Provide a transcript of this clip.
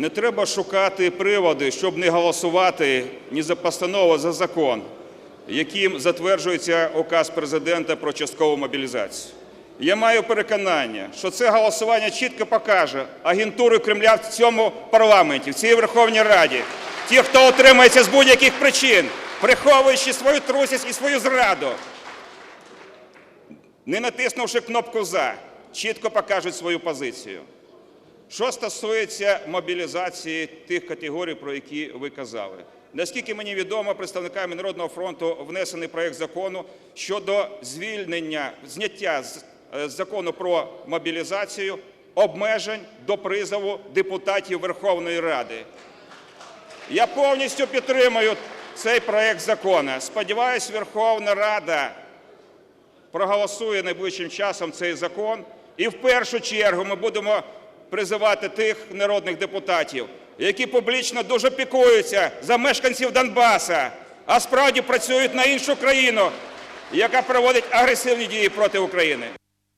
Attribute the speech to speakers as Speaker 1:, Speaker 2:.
Speaker 1: Не треба шукати приводи, щоб не голосувати ні за постанову, за закон, яким затверджується указ президента про часткову мобілізацію. Я маю переконання, що це голосування чітко покаже агентуру Кремля в цьому парламенті, в цій Верховній Раді. Ті, хто утримується з будь-яких причин, приховуючи свою трусість і свою зраду, не натиснувши кнопку «За», чітко покажуть свою позицію. Що стосується мобілізації тих категорій, про які ви казали. Наскільки мені відомо, представниками Народного фронту внесений проект закону щодо звільнення, зняття з е, закону про мобілізацію обмежень до призову депутатів Верховної Ради. Я повністю підтримую цей проект закону. Сподіваюсь, Верховна Рада проголосує найближчим часом цей закон. І в першу чергу ми будемо призивати тих народних депутатів, які публічно дуже піклуються за мешканців Донбаса, а справді працюють на іншу країну, яка проводить агресивні дії проти України.